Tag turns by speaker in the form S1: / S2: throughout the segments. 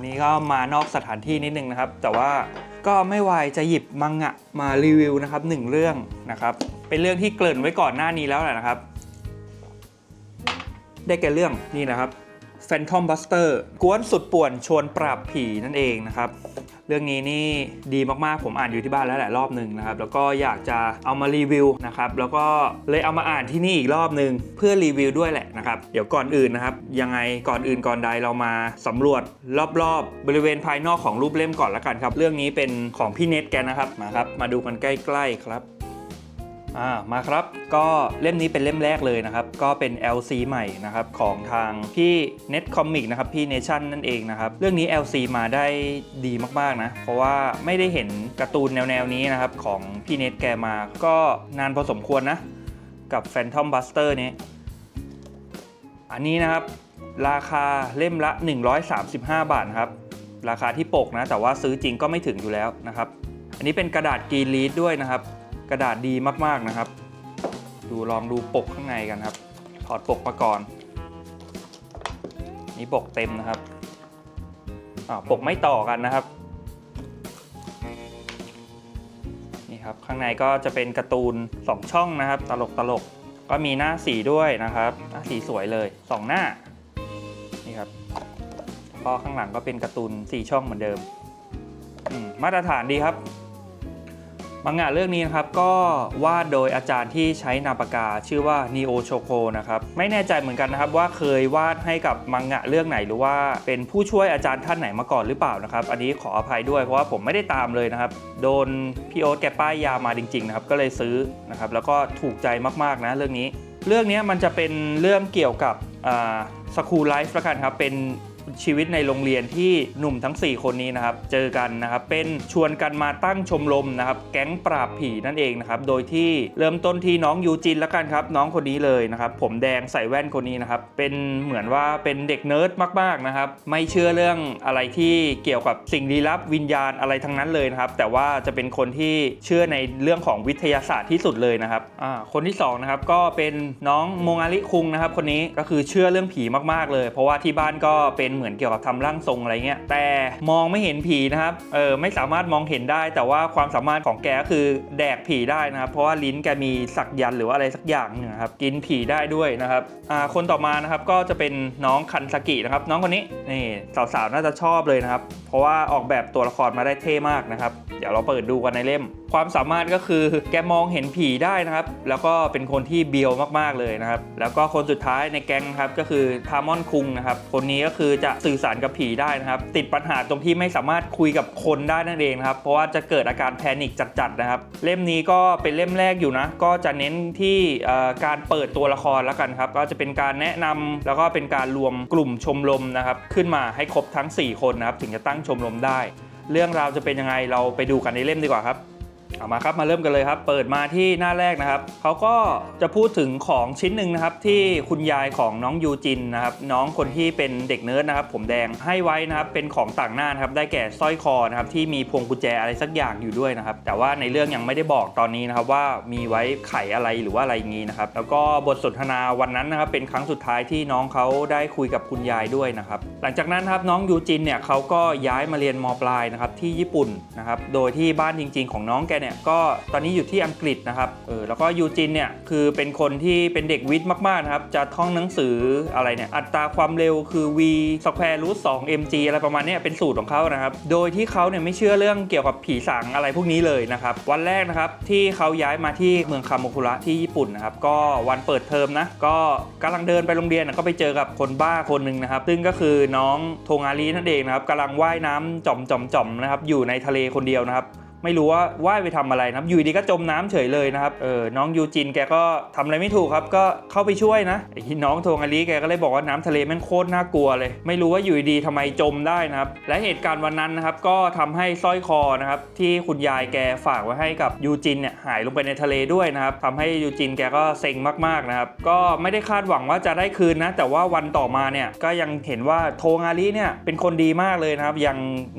S1: วันนี้ก็มานอกสถานที่นิดนึงนะครับ แต่ว่าก็ไม่ไวจะหยิบมังงะมารีวิวนะครับหนึ่งเรื่องนะครับ เป็นเรื่องที่เกริ่นไว้ก่อนหน้านี้แล้วแหละนะครับ ได้แก่เรื่องนี่นะครับ Phantom Buster กวนสุดป่วนชวนปราบผีนั่นเองนะครับ เรื่องนี้นี่ดีมากๆ ผมอ่านอยู่ที่บ้านแล้วแหละรอบหนึ่งนะครับ แล้วก็อยากจะเอามารีวิวนะครับ แล้วก็เลยเอามาอ่านที่นี่อีกรอบหนึ่งเพื่อรีวิวด้วยแหละนะครับ เดี๋ยวก่อนอื่นนะครับ ยังไงก่อนอื่นก่อนใดเรามาสำรวจรอบๆบริเวณภายนอกของรูปเล่มก่อนละกันครับ เรื่องนี้เป็นของพี่เน็ตแกนะครับ มาครับ มาดูกันใกล้ๆครับ อ่ามาครับก็เล่มนี้เป็นเล่มแรกเลยนะครับ ก็เป็น LC ใหม่นะครับของทางพี่ Net Comic นะครับพี่ Nation นั่นเองนะครับ เรื่องนี้ LC มาได้ดีมากๆนะ เพราะว่าไม่ได้เห็นการ์ตูนแนวๆนี้นะครับ ของพี่เน็ตแกมาก็นานพอสมควรนะ กับ Phantom Buster นี้ อันนี้นะครับ ราคาเล่มละ 135 บาทครับ ราคาที่ปกนะ แต่ว่าซื้อจริงก็ไม่ถึงอยู่แล้วนะครับ อันนี้เป็นกระดาษกรีนลีดด้วยนะครับ กระดาษดีมากๆนะครับ ดูลองดูปกข้างในกันครับ ถอดปกมาก่อน นี่ปกเต็มนะครับอ่าวปกไม่ต่อกันนะครับ นี่ครับข้างในก็จะเป็นการ์ตูน 2 ช่องนะครับ ตลกตลกก็มีหน้าสีด้วยนะครับ หน้าสีสวยเลย 2 หน้า นี่ครับก็ข้างหลังก็เป็นการ์ตูน 4 ช่องเหมือนเดิม มาตรฐานดีครับ มังงะเรื่องนี้นะครับก็วาดโดยอาจารย์ที่ใช้นามปากกาชื่อว่า Neo Choco นะครับไม่แน่ใจเหมือนกันนะครับว่าเคยวาดให้กับมังงะเรื่องไหนหรือว่าเป็นผู้ช่วยอาจารย์ท่านไหนมาก่อนหรือเปล่านะครับ อันนี้ขออภัยด้วยเพราะว่าผมไม่ได้ตามเลยนะครับ โดนพี่โอ๊ตแกป้ายยามาจริงๆนะครับก็เลยซื้อนะครับแล้วก็ถูกใจมากๆนะเรื่องนี้ เรื่องนี้มันจะเป็นเรื่องเกี่ยวกับสคูลไลฟ์ละกันครับเป็น ชีวิตในโรงเรียนที่หนุ่มทั้ง 4 คนนี้นะครับเจอกันนะครับเป็นชวนกันมาตั้งชมรมนะครับแก๊งปราบผีนั่นเองนะครับโดยที่เริ่มต้นที่น้องยูจินแล้วกันครับน้องคนนี้เลยนะครับผมแดงใส่แว่นคนนี้นะครับเป็นเหมือนว่าเป็นเด็กเนิร์ดมากๆนะครับไม่เชื่อเรื่องอะไรที่เกี่ยวกับสิ่งลี้ลับวิญญาณอะไรทั้งนั้นเลยนะครับแต่ว่าจะเป็นคนที่เชื่อในเรื่องของวิทยาศาสตร์ที่สุดเลยนะครับอ่าคนที่สองนะครับก็เป็นน้องโมงาริคุงนะครับคนนี้ก็คือเชื่อเรื่องผีมากๆเลย เพราะว่าที่บ้านก็เป็นเหมือนเกี่ยวกับทำร่างทรงอะไรเงี้ยแต่มองไม่เห็นผีนะครับเออไม่สามารถมองเห็นได้ แต่ว่าความสามารถของแกก็คือแดกผีได้นะครับ เพราะว่าลิ้นแกมีสักยันหรือว่าอะไรสักอย่างหนึงครับกินผีได้ด้วยนะครับอ่าคนต่อมานะครับก็จะเป็นน้องคันสกินะครับ น้องคนนี้นี่สาวๆน่าจะชอบเลยนะครับ เพราะว่าออกแบบตัวละครมาได้เท่มากนะครับเดี๋ยวเราเปิดดูกันในเล่ม ความสามารถก็คือแกมองเห็นผีได้นะครับ แล้วก็เป็นคนที่เบียวมากๆเลยนะครับ แล้วก็คนสุดท้ายในแก๊งครับก็คือทามอนคุงนะครับ คนนี้ก็คือจะสื่อสารกับผีได้นะครับ ติดปัญหาตรงที่ไม่สามารถคุยกับคนได้นั่นเองนะครับ เพราะว่าจะเกิดอาการแพนิคจัดๆนะครับ เล่มนี้ก็เป็นเล่มแรกอยู่นะ ก็จะเน้นที่การเปิดตัวละครแล้วกันครับ ก็จะเป็นการแนะนำแล้วก็เป็นการรวมกลุ่มชมรมนะครับ ขึ้นมาให้ครบทั้ง 4 คนนะครับ ถึงจะตั้งชมรมได้ เรื่องราวจะเป็นยังไงเราไปดูกันในเล่มดีกว่าครับ เอามาครับมาเริ่มกันเลยครับ เปิดมาที่หน้าแรกนะครับเขาก็จะพูดถึงของชิ้นหนึ่งนะครับ ที่คุณยายของน้องยูจินนะครับ น้องคนที่เป็นเด็กเนิร์ดนะครับ ผมแดงให้ไว้นะครับเป็นของต่างหน้านะครับ ได้แก่สร้อยคอนะครับที่มีพวงกุญแจอะไรสักอย่างอยู่ด้วยนะครับ แต่ว่าในเรื่องยังไม่ได้บอกตอนนี้นะครับ ว่ามีไว้ไขอะไรหรือว่าอะไรงนี้นะครับ แล้วก็บทสนทนาวันนั้นนะครับ เป็นครั้งสุดท้ายที่น้องเขาได้คุยกับคุณยายด้วยนะครับ หลังจากนั้นครับน้องยูจินเนี่ยเขาก็ย้ายมาเรียนมปลายนะครับที่ญี่ปุ่นนะครับ โดยที่บ้านจริง ๆ ของน้องแกเนี่ยก็ตอนนี้อยู่ที่อังกฤษนะครับเออแล้วก็ยูจินเนี่ยคือเป็นคนที่เป็นเด็กวิทย์มากๆนะครับจะท่องหนังสืออะไรเนี่ยอัตราความเร็วคือ v square root 2 mg อะไรประมาณนี้เป็นสูตรของเขานะครับโดยที่เขาเนี่ยไม่เชื่อเรื่องเกี่ยวกับผีสางอะไรพวกนี้เลยนะครับวันแรกนะครับที่เขาย้ายมาที่เมืองคาโมคุระที่ญี่ปุ่นนะครับก็วันเปิดเทอมนะก็กำลังเดินไปโรงเรียนก็ไปเจอกับคนบ้าคนหนึ่งนะครับ ซึ่งก็คือน้องโทงารีนั่นเองนะครับกำลังว่ายน้ำจ่อมจ่อมจ่อมนะครับอยู่ในทะเลคนเดียวนะครับ ไม่รู้ว่าว่ายไปทำอะไรนะอยู่ดีก็จมน้ำเฉยเลยนะครับเออน้องยูจินแกก็ทำอะไรไม่ถูกครับ ก็เข้าไปช่วยนะไอ้น้องโทงอาลีแกก็เลยบอกว่าน้ำทะเลแม่งโคตรน่ากลัวเลย ไม่รู้ว่าอยู่ดีๆทำไมจมได้นะครับและเหตุการณ์วันนั้นนะครับก็ทำให้สร้อยคอนะครับที่คุณยายแกฝากไว้ให้กับยูจินเนี่ยหายลงไปในทะเลด้วยนะครับทำให้ยูจินแกก็เซ็งมากๆนะครับก็ไม่ได้คาดหวังว่าจะได้คืนนะแต่ว่าวันต่อมาเนี่ยก็ยังเห็นว่าโทงาลีเนี่ยเป็นคนดีมากเลยนะครับยัง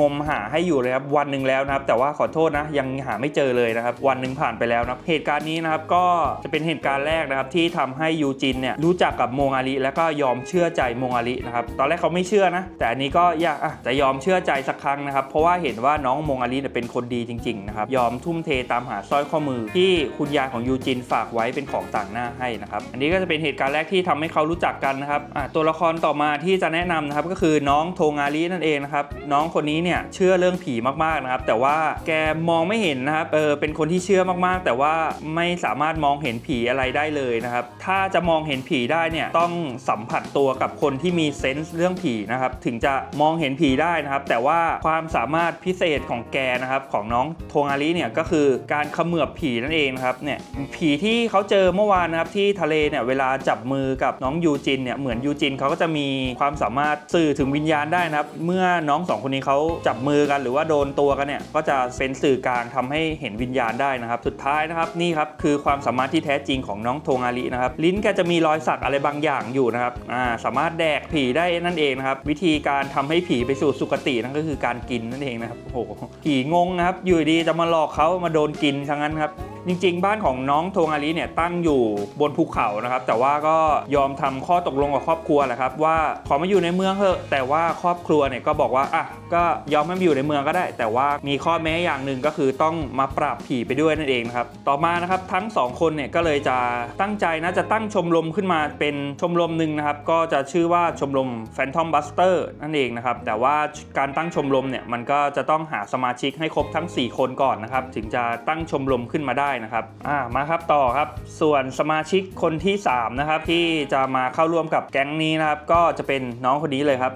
S1: งมหาให้อยู่เลยครับวันหนึ่งแล้วนะครับแต่ว่าขอโทษนะ ยังหาไม่เจอเลยนะครับ วันหนึ่งผ่านไปแล้วนะเหตุการณ์นี้นะครับก็จะเป็นเหตุการณ์แรกนะครับที่ทำให้ยูจินเนี่ยรู้จักกับโมงอาลีแล้วก็ยอมเชื่อใจโมงอาลีนะครับตอนแรกเขาไม่เชื่อนะ แต่อันนี้ก็อยากอะจะยอมเชื่อใจสักครั้งนะครับ เพราะว่าเห็นว่าน้องโมงอาลีเนี่ยเป็นคนดีจริงๆนะครับยอมทุ่มเทตามหาสร้อยข้อมือ ที่คุณยายของยูจินฝากไว้เป็นของต่างหน้าให้นะครับอันนี้ก็จะเป็นเหตุการณ์แรกที่ทำให้เขารู้จักกันนะครับอะตัวละครต่อมาที่จะแนะนำนะครับก็คือน้องโทงาลีนั่นเองนะครับน้องคนนี้เนี่ยเชื่อเรื่องผีมากๆนะครับแต่ว่าแกมองไม่เห็นนะครับเออเป็นคนที่เชื่อมากๆ แต่ว่าไม่สามารถมองเห็นผีอะไรได้เลยนะครับ ถ้าจะมองเห็นผีได้เนี่ยต้องสัมผัสตัวกับคนที่มีเซนส์เรื่องผีนะครับถึงจะมองเห็นผีได้นะครับ แต่ว่าความสามารถพิเศษของแกนะครับของน้องโทงาลีเนี่ยก็คือการเขมือบผีนั่นเองนะครับเนี่ยผีที่เขาเจอเมื่อวานนะครับที่ทะเลเนี่ยเวลาจับมือกับน้องยูจินเนี่ยเหมือนยูจินเขาก็จะมีความสามารถสื่อถึงวิญญาณได้นะครับ เมื่อน้องสองคนนี้เขาจับมือกันหรือว่าโดนตัวกันเนี่ยก็จะเป็นสื่อกลางทำให้เห็นวิญญาณได้นะครับ สุดท้ายนะครับนี่ครับคือความสามารถที่แท้จริงของน้องโทงาลินะครับ ลิ้นแกจะมีรอยสักอะไรบางอย่างอยู่นะครับอ่าสามารถแดกผีได้นั่นเองนะครับ วิธีการทำให้ผีไปสู่สุคตินั่นก็คือการกินนั่นเองนะครับโอ้โหผีงงนะครับอยู่ดีจะมาหลอกเขามาโดนกินทั้งนั้นครับจริง ๆ บ้านของน้องโทงาลีเนี่ยตั้งอยู่บนภูเขานะครับ แต่ว่าก็ยอมทำข้อตกลงกับครอบครัวแหละครับ ว่าขอมาอยู่ในเมืองเถอะ แต่ว่าครอบครัวเนี่ยก็บอกว่าอะก็ยอมให้มาอยู่ในเมืองก็ได้ แต่ว่ามีข้อแม้อย่างหนึ่งก็คือต้องมาปราบผีไปด้วยนั่นเองนะครับต่อมานะครับทั้งสองคนเนี่ยก็เลยจะตั้งใจนะจะตั้งชมรมขึ้นมาเป็นชมรมหนึ่งนะครับ ก็จะชื่อว่าชมรม Phantom Buster นั่นเองนะครับ แต่ว่าการตั้งชมรมเนี่ยมันก็จะต้องหาสมาชิกให้ครบทั้ง 4 คนก่อนนะครับ ถึงจะตั้งชมรมขึ้นมาได้นะครับอ่ามาครับต่อครับ ส่วนสมาชิกคนที่ 3 นะครับ ที่จะมาเข้าร่วมกับแก๊งนี้นะครับ ก็จะเป็นน้องคนนี้เลยครับ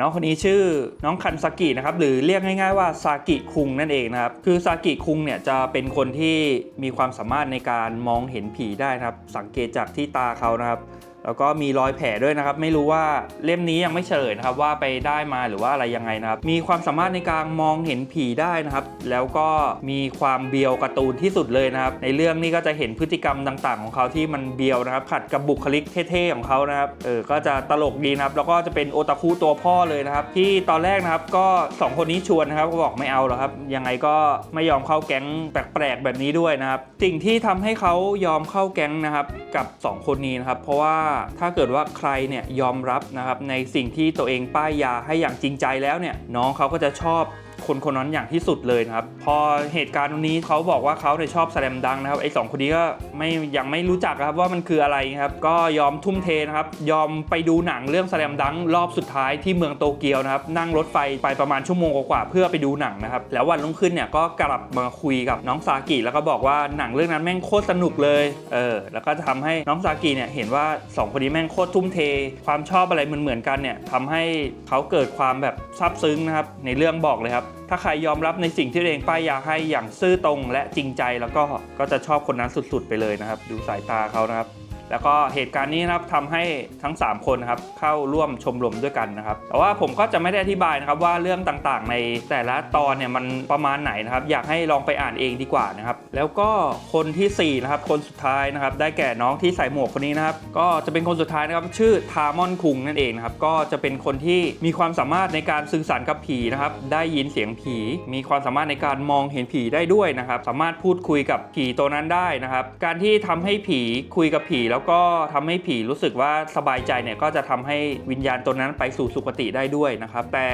S1: น้องคนนี้ชื่อน้องคันซากินะครับหรือเรียกง่ายๆว่าซากิคุงนั่นเองนะครับคือซากิคุงเนี่ยจะเป็นคนที่มีความสามารถในการมองเห็นผีได้นะครับ สังเกตจากที่ตาเขานะครับแล้วก็มีรอยแผลด้วยนะครับ ไม่รู้ว่าเล่มนี้ยังไม่เฉลยนะครับว่าไปได้มาหรือว่าอะไรยังไงนะครับ มีความสามารถในการมองเห็นผีได้นะครับ แล้วก็มีความเบียวการ์ตูนที่สุดเลยนะครับ ในเรื่องนี้ก็จะเห็นพฤติกรรมต่างๆ ของเขาที่มันเบียวนะครับ ขัดกับบุคลิกเท่ๆของเขานะครับ เออ ก็จะตลกดีนะครับ แล้วก็จะเป็นโอตาคุตัวพ่อเลยนะครับ ที่ตอนแรกนะครับก็สองคนนี้ชวนนะครับก็บอกไม่เอาหรอกครับ ยังไงก็ไม่ยอมเข้าแก๊งแปลกๆแบบนี้ด้วยนะครับ สิ่งที่ทำให้เขายอมเข้าแก๊งนะครับกับสองคนนี้นะครับ เพราะว่าถ้าเกิดว่าใครเนี่ยยอมรับนะครับในสิ่งที่ตัวเองป้ายยาให้อย่างจริงใจแล้วเนี่ยน้องเขาก็จะชอบ คนคนนั้นอย่างที่สุดเลยนะครับ พอเหตุการณ์นี้เขาบอกว่าเขาเนี่ยชอบแสลมดังนะครับไอ้สองคนนี้ก็ไม่ยังไม่รู้จักครับว่ามันคืออะไรครับก็ยอมทุ่มเทนะครับยอมไปดูหนังเรื่องแสลมดังรอบสุดท้ายที่เมืองโตเกียวนะครับนั่งรถไฟไปประมาณชั่วโมงกว่าเพื่อไปดูหนังนะครับแล้ววันรุ่งขึ้นเนี่ยก็กลับมาคุยกับน้องซากิแล้วก็บอกว่าหนังเรื่องนั้นแม่งโคตรสนุกเลยเออแล้วก็จะทำให้น้องซากิเนี่ยเห็นว่าสองคนนี้แม่งโคตรทุ่มเท ความชอบอะไรเหมือนๆกันเนี่ยทำให้เขาเกิดความแบบซาบซึ้งนะครับในเรื่องบอกเลยครับถ้าใครยอมรับในสิ่งที่เองป้ายยาให้อย่างซื่อตรงและจริงใจแล้วก็ก็จะชอบคนนั้นสุดๆ ไปเลยนะครับ ดูสายตาเขานะครับ แล้วก็เหตุการณ์นี้นะครับทำให้ทั้ง 3 คนนะครับเข้าร่วมชมรมด้วยกันนะครับ แต่ว่าผมก็จะไม่ได้อธิบายนะครับว่าเรื่องต่างๆ ในแต่ละตอนเนี่ยมันประมาณไหนนะครับ อยากให้ลองไปอ่านเองดีกว่านะครับ แล้วก็คนทีสี่4นะครับคนสุดท้ายนะครับ ได้แก่น้องที่ใส่หมวกคนนี้นะครับ ก็จะเป็นคนสุดท้ายนะครับ ชื่อทามอนคุงนั่นเองนะครับ ก็จะเป็นคนที่มีความสามารถในการสื่อสารกับผีนะครับ ได้ยินเสียงผี มีความสามารถในการมองเห็นผีได้ด้วยนะครับ สามารถพูดคุยกับผีตัวนั้นได้นะครับ การที่ทำให้ผีคุยกับผีแล้วแล้วก็ทำให้ผีรู้สึกว่าสบายใจเนี่ยก็จะทำให้วิญญาณตัวนั้นไปสู่สุคติได้ด้วยนะครับ แต่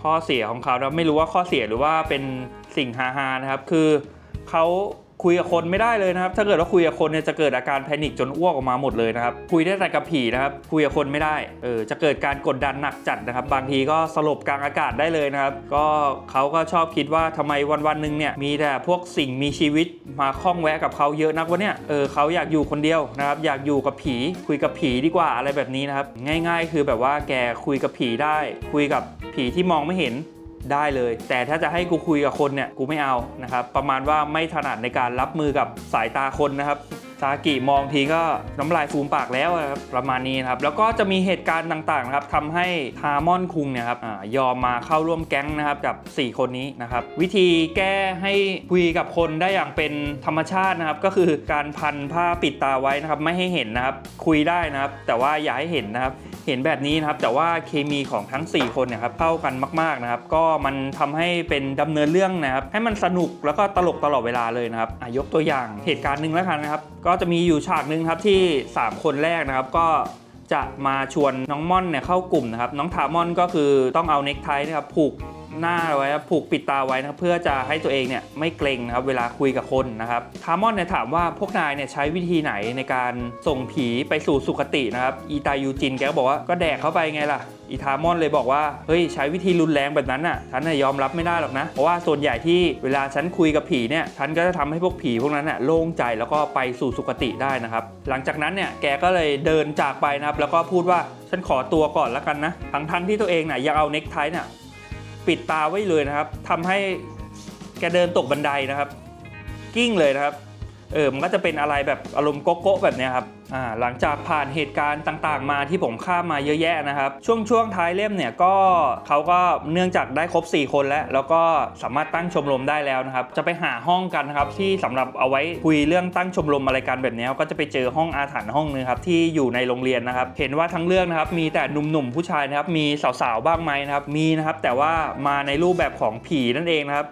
S1: ข้อเสียของเขาเราไม่รู้ว่าข้อเสียหรือว่าเป็นสิ่งฮาๆนะครับ คือเขา คุยกับคนไม่ได้เลยนะครับ ถ้าเกิดว่าคุยกับคนเนี่ยจะเกิดอาการแพนิคจนอ้วกออกมาหมดเลยนะครับ คุยได้แต่กับผีนะครับ คุยกับคนไม่ได้ เออ จะเกิดการกดดันหนักจัดนะครับ บางทีก็สลบกลางอากาศได้เลยนะครับ ก็เขาก็ชอบคิดว่าทำไมวันวันหนึ่งเนี่ยมีแต่พวกสิ่งมีชีวิตมาคล้องแวะกับเขาเยอะนักวะเนี่ย เออเขาอยากอยู่คนเดียวนะครับ อยากอยู่กับผี คุยกับผีดีกว่าอะไรแบบนี้นะครับ ง่าย ๆ คือแบบว่าแกคุยกับผีได้ คุยกับผีที่มองไม่เห็น ได้เลย แต่ถ้าจะให้กูคุยกับคนเนี่ยกูไม่เอานะครับประมาณว่าไม่ถนัดในการรับมือกับสายตาคนนะครับ ซากิมองทีก็น้ำลายฟูมปากแล้วอะครับประมาณนี้นะครับแล้วก็จะมีเหตุการณ์ต่างๆครับทำให้ทามอนคุงเนี่ยครับอยอมมาเข้าร่วมแก๊งนะครับกับ 4 คนนี้นะครับวิธีแก้ให้คุยกับคนได้อย่างเป็นธรรมชาตินะครับก็คือการพันผ้าปิดตาไว้นะครับไม่ให้เห็นนะครับคุยได้นะครับแต่ว่าอย่าให้เห็นนะครับเห็นแบบนี้นะครับแต่ว่าเคมีของทั้ง 4 คนเนี่ยครับเข้ากันมากๆนะครับก็มันทำให้เป็นดำเนินเรื่องนะครับให้มันสนุกแล้วก็ตลกตลอดเวลาเลยนะครับยกตัวอย่างเหตุการณ์หนึ่งแล้วกันนะครับก็็จะมีอยู่ฉากหนึ่งครับที่ 3 คนแรกนะครับ ก็จะมาชวนน้องม่อนเนี่ยเข้ากลุ่มนะครับ น้องทามอนก็คือต้องเอาเน็กไทนะครับผูก หน้าไว้ผูกปิดตาไว้นะครับเพื่อจะให้ตัวเองเนี่ยไม่เกรงนะครับเวลาคุยกับคนนะครับทามอนเนี่ยถามว่าพวกนายเนี่ยใช้วิธีไหนในการส่งผีไปสู่สุคตินะครับอีตายูจินแกก็บอกว่าก็แดกเข้าไปไงล่ะอีทามอนเลยบอกว่าเฮ้ยใช้วิธีรุนแรงแบบนั้นน่ะฉันน่ะยอมรับไม่ได้หรอกนะ เพราะว่าส่วนใหญ่ที่เวลาฉันคุยกับผีเนี่ยฉันก็จะทำให้พวกผีพวกนั้นน่ะโล่งใจแล้วก็ไปสู่สุคติได้นะครับ หลังจากนั้นเนี่ยแกก็เลยเดินจากไปนะครับแล้วก็พูดว่าฉันขอตัวก่อนแล้วกันนะทั้งทันที่ตัวเองน่ะยังเอาเน็กไทเนี่ย ปิดตาไว้เลยนะครับทำให้แกเดินตกบันไดนะครับ กิ้งเลยนะครับ เออมันก็จะเป็นอะไรแบบอารมณ์โก๊ะแบบนี้ครับอ่าหลังจากผ่านเหตุการณ์ต่างๆ มาที่ผมข้ามมาเยอะแยะนะครับ ช่วงช่วงท้ายเล่มเนี่ยก็เขาก็เนื่องจากได้ครบ 4 คนแล้ว แล้วก็สามารถตั้งชมรมได้แล้วนะครับ จะไปหาห้องกันนะครับที่สำหรับเอาไว้คุยเรื่องตั้งชมรมอะไรกันแบบนี้ก็จะไปเจอห้องอาถรรพ์ห้องนึงครับที่อยู่ในโรงเรียนนะครับ เห็นว่าทั้งเรื่องนะครับมีแต่หนุ่มๆผู้ชายนะครับมีสาวๆบ้างไหมนะครับมีนะครับแต่ว่ามาในรูปแบบของผีนั่นเองนะครับ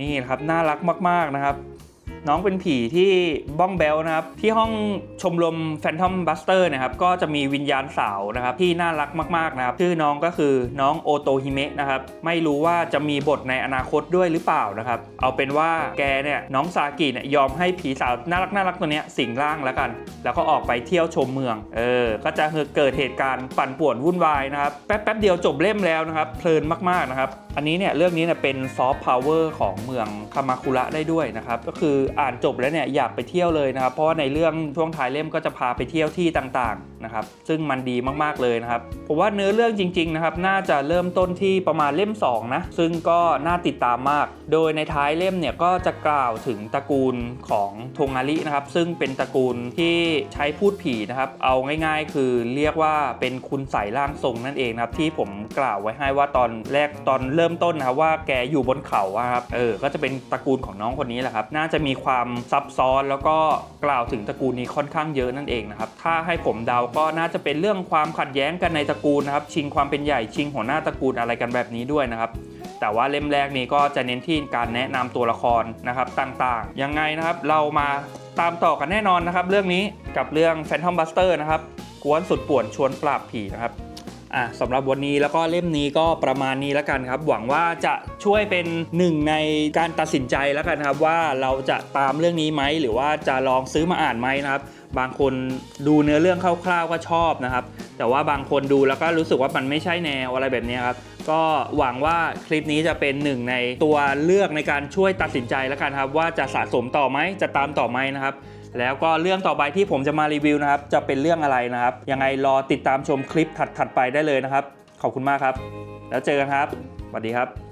S1: นี่นะครับน่ารักมากๆนะครับ น้องเป็นผีที่บ้องแบลนะครับ ที่ห้องชมรม Phantom Buster นะครับ ก็จะมีวิญญาณสาวนะครับ ที่น่ารักมาก ๆ นะครับ ชื่อน้องก็คือน้องโอโตฮิเมะนะครับ ไม่รู้ว่าจะมีบทในอนาคตด้วยหรือเปล่านะครับ เอาเป็นว่าแกเนี่ย น้องซากิเนี่ยยอมให้ผีสาวน่ารักน่ารักตัวเนี้ยสิงร่างแล้วกัน แล้วก็ออกไปเที่ยวชมเมือง เออ ก็จะเกิดเหตุการณ์ปั่นป่วนวุ่นวายนะครับ แป๊บแป๊บเดียวจบเล่มแล้วนะครับ เพลินมาก ๆ นะครับ อันนี้เนี่ยเรื่องนี้เนี่ยเป็นซอฟต์พาวเวอร์ของเมืองคามาคุระได้ด้วยนะครับ ก็คืออ่านจบแล้วเนี่ยอยากไปเที่ยวเลยนะครับ เพราะว่าในเรื่องช่วงท้ายเล่มก็จะพาไปเที่ยวที่ต่างๆนะครับซึ่งมันดีมากๆเลยนะครับผมว่าเนื้อเรื่องจริงๆนะครับน่าจะเริ่มต้นที่ประมาณเล่ม2นะซึ่งก็น่าติดตามมาก โดยในท้ายเล่มเนี่ยก็จะกล่าวถึงตระกูลของทงอารินะครับซึ่งเป็นตระกูลที่ใช้พูดผีนะครับเอาง่าย ๆ คือเรียกว่าเป็นคุณใส่ร่างทรงนั่นเองนะครับที่ผมกล่าวไว้ให้ว่าตอนแรกตอนเริ่มต้นนะครับว่าแกอยู่บนเขาครับเออก็จะเป็นตระกูลของน้องคนนี้แหละครับน่าจะมีความซับซ้อนแล้วก็ กล่าวถึงตระกูลนี้ค่อนข้างเยอะนั่นเองนะครับ ถ้าให้ผมเดาก็น่าจะเป็นเรื่องความขัดแย้งกันในตระกูลนะครับ ชิงความเป็นใหญ่ชิงหัวหน้าตระกูลอะไรกันแบบนี้ด้วยนะครับแต่ว่าเล่มแรกนี้ก็จะเน้นที่การแนะนำตัวละครนะครับต่างๆ ยังไงนะครับเรามาตามต่อกันแน่นอนนะครับ เรื่องนี้กับเรื่อง Phantom Buster นะครับกวนสุดป่วนชวนปราบผีนะครับ อะสำหรับวันนี้แล้วก็เล่มนี้ก็ประมาณนี้แล้วกันครับ หวังว่าจะช่วยเป็นหนึ่งในการตัดสินใจแล้วกันครับว่าเราจะตามเรื่องนี้ไหมหรือว่าจะลองซื้อมาอ่านไหมนะครับ บางคนดูเนื้อเรื่องคร่าวๆก็ชอบนะครับ แต่ว่าบางคนดูแล้วก็รู้สึกว่ามันไม่ใช่แนวอะไรแบบนี้ครับก็หวังว่าคลิปนี้จะเป็นหนึ่งในตัวเลือกในการช่วยตัดสินใจแล้วกันครับ ว่าจะสะสมต่อไหมจะตามต่อไหมนะครับ แล้วก็เรื่องต่อไปที่ผมจะมารีวิวนะครับ จะเป็นเรื่องอะไรนะครับ ยังไงรอติดตามชมคลิปถัดๆไปได้เลยนะครับ ขอบคุณมากครับ แล้วเจอกันครับสวัสดีครับ